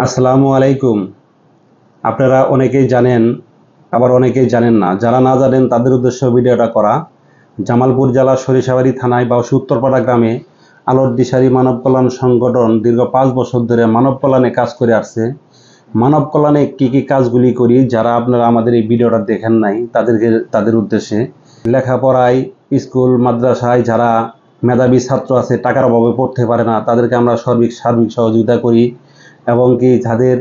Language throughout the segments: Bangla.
আসসালামু আলাইকুম। আপনারা অনেকেই জানেন, আবার অনেকেই জানেন না। যারা না জানেন, তাদের উদ্দেশ্য ভিডিওটা করা। জামালপুর জেলার সরিষাবাড়ি থানায় বা উত্তরপাড়া গ্রামে আলোর দিশারি মানব কল্যাণ সংগঠন দীর্ঘ পাঁচ বছর ধরে মানব কল্যাণে কাজ করে আসছে। মানব কল্যাণে কী কী কাজগুলি করি, যারা আপনারা আমাদের এই ভিডিওটা দেখেন নাই, তাদেরকে, তাদের উদ্দেশ্যে লেখাপড়ায়, স্কুল, মাদ্রাসায় যারা মেধাবী ছাত্র আছে, টাকার অভাবে পড়তে পারে না, তাদেরকে আমরা সার্বিক সার্বিক সহযোগিতা করি। এবং কি যাদের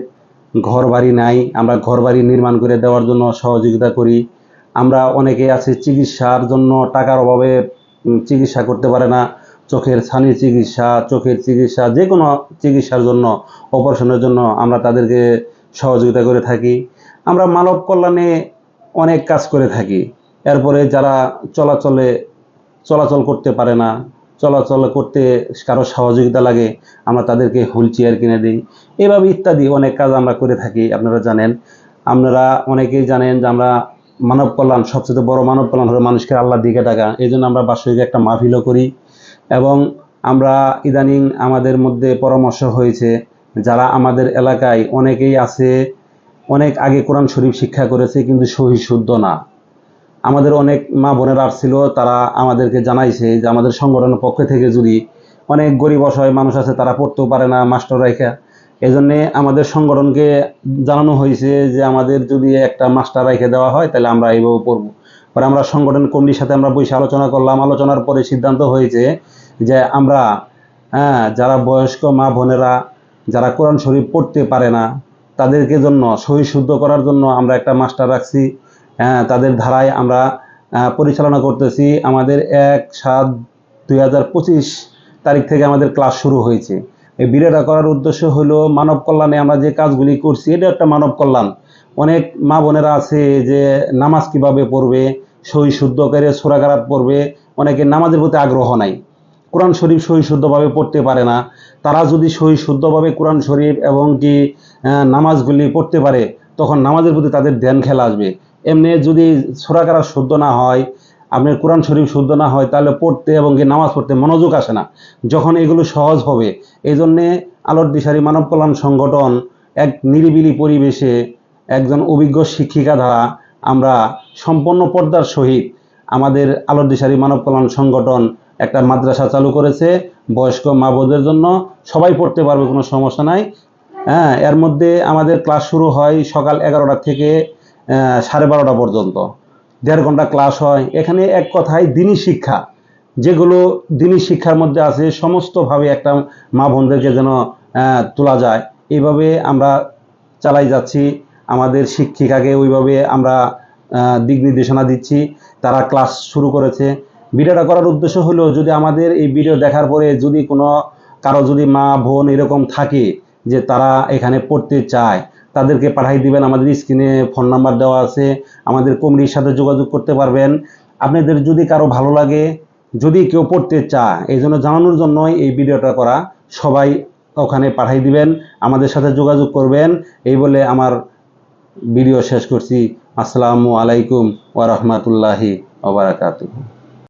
ঘর বাড়ি নাই, আমরা ঘর বাড়ি নির্মাণ করে দেওয়ার জন্য সহযোগিতা করি। আমরা অনেকে আছে চিকিৎসার জন্য টাকার অভাবে চিকিৎসা করতে পারে না। চোখের ছানির চিকিৎসা, চোখের চিকিৎসা যে কোনো চিকিৎসার জন্য, অপারেশনের জন্য আমরা তাদেরকে সহযোগিতা করে থাকি। আমরা মানব কল্যাণে অনেক কাজ করে থাকি। এরপরে যারা চলাচলে, চলাচল করতে পারে না চলাচল করতে কারও সহযোগিতা লাগে, আমরা তাদেরকে হুইল চেয়ার কিনে দিই, এভাবে ইত্যাদি অনেক কাজ আমরা করে থাকি, আপনারা জানেন। আপনারা অনেকেই জানেন যে আমরা মানব কল্যাণ, সবচেয়ে বড় মানব কল্যাণ হলো মানুষকে আল্লাহর দিকে ডাকা এই জন্য আমরা বার্ষিক একটা মাহফিলও করি। এবং আমরা ইদানিং আমাদের মধ্যে পরামর্শ হয়েছে, যারা আমাদের এলাকায় অনেকেই আছে, অনেক আগে কোরআন শরীফ শিক্ষা করেছে, কিন্তু সহি শুদ্ধ না। আমাদের অনেক মা বোনেরা আসছিল, তারা আমাদেরকে জানাইছে যে আমাদের সংগঠনের পক্ষ থেকে যদি অনেক গরিব অসহায় মানুষ আছে, তারা পড়তেও পারে না মাস্টার রাইখা। এই জন্যে আমাদের সংগঠনকে জানানো হয়েছে যে আমাদের যদি একটা মাস্টার রাইখে দেওয়া হয়, তাহলে আমরা এইভাবে পড়ব। পরে আমরা সংগঠন কমিটির সাথে আমরা বসে আলোচনা করলাম। আলোচনার পরে সিদ্ধান্ত হয়েছে যে আমরা হ্যাঁ যারা বয়স্ক মা বোনেরা, যারা কোরআন শরীফ পড়তে পারে না, তাদেরকে জন্য সহি শুদ্ধ করার জন্য আমরা একটা মাস্টার রাখছি। তাদের ধারায় আমরা পরিচালনা করতেছি। আমাদের এক সাত দুই তারিখ থেকে আমাদের ক্লাস শুরু হয়েছে। এই ভিডিওটা করার উদ্দেশ্য হলো মানব কল্যাণে আমরা যে কাজগুলি করছি, এটা একটা মানব কল্যাণ। অনেক মা বোনেরা আছে যে নামাজ কীভাবে পড়বে, সহি শুদ্ধ করে সোরাগারাত পড়বে, অনেকে নামাজের প্রতি আগ্রহ নাই। কোরআন শরীফ সহি শুদ্ধভাবে পড়তে পারে না। তারা যদি সহি শুদ্ধভাবে কোরআন শরীফ এবং কি নামাজগুলি পড়তে পারে, তখন নামাজের প্রতি তাদের ধ্যান খেলা আসবে। এমনি যদি সোরাকারা শুদ্ধ না হয়, আপনার কোরআন শরীফ শুদ্ধ না হয়, তাহলে পড়তে এবং কি নামাজ পড়তে মনোযোগ আসে না। যখন এগুলো সহজ হবে এই জন্যে আলোর দিশারি মানব কল্যাণ সংগঠন এক নিরিবিলি পরিবেশে একজন অভিজ্ঞ শিক্ষিকা দ্বারা আমরা সম্পন্ন পর্দার সহিত আমাদের আলোর দিশারি মানব কল্যাণ সংগঠন একটা মাদ্রাসা চালু করেছে। বয়স্ক মা বোনদের জন্য সবাই পড়তে পারবে, কোনো সমস্যা নাই। হ্যাঁ এর মধ্যে আমাদের ক্লাস শুরু হয় সকাল এগারোটা থেকে সাড়ে বারোটা পর্যন্ত। দেড় ঘণ্টা ক্লাস হয়। এখানে এক কথায় দিনী শিক্ষা। যেগুলো দিনী শিক্ষার মধ্যে আছে, সমস্তভাবে একটা মা বোনদেরকে যেন তোলা যায়। এইভাবে আমরা চালাই যাচ্ছি। আমাদের শিক্ষিকাকে ওইভাবে আমরা দিক নির্দেশনা দিচ্ছি। তারা ক্লাস শুরু করেছে। ভিডিওটা করার উদ্দেশ্য হলো, যদি আমাদের এই ভিডিও দেখার পরে যদি কোনো, কারও যদি মা বোন এরকম থাকে যে তারা এখানে পড়তে চায় তাদেরকে পাঠাই দিবেন, আমাদের স্ক্রিনে ফোন নাম্বার দেওয়া আছে, আমাদের কমিটির সাথে যোগাযোগ করতে পারবেন। আপনাদের যদি কারও ভালো লাগে, যদি কেউ পড়তে চায়, এই জন্য জানানোর জন্যই এই ভিডিওটা করা, সবাই ওখানে পাঠাই দিবেন, আমাদের সাথে যোগাযোগ করবেন। এই বলে আমার ভিডিও শেষ করছি। আসসালামু আলাইকুম ওয়া রাহমাতুল্লাহি ওয়া বারাকাতুহু।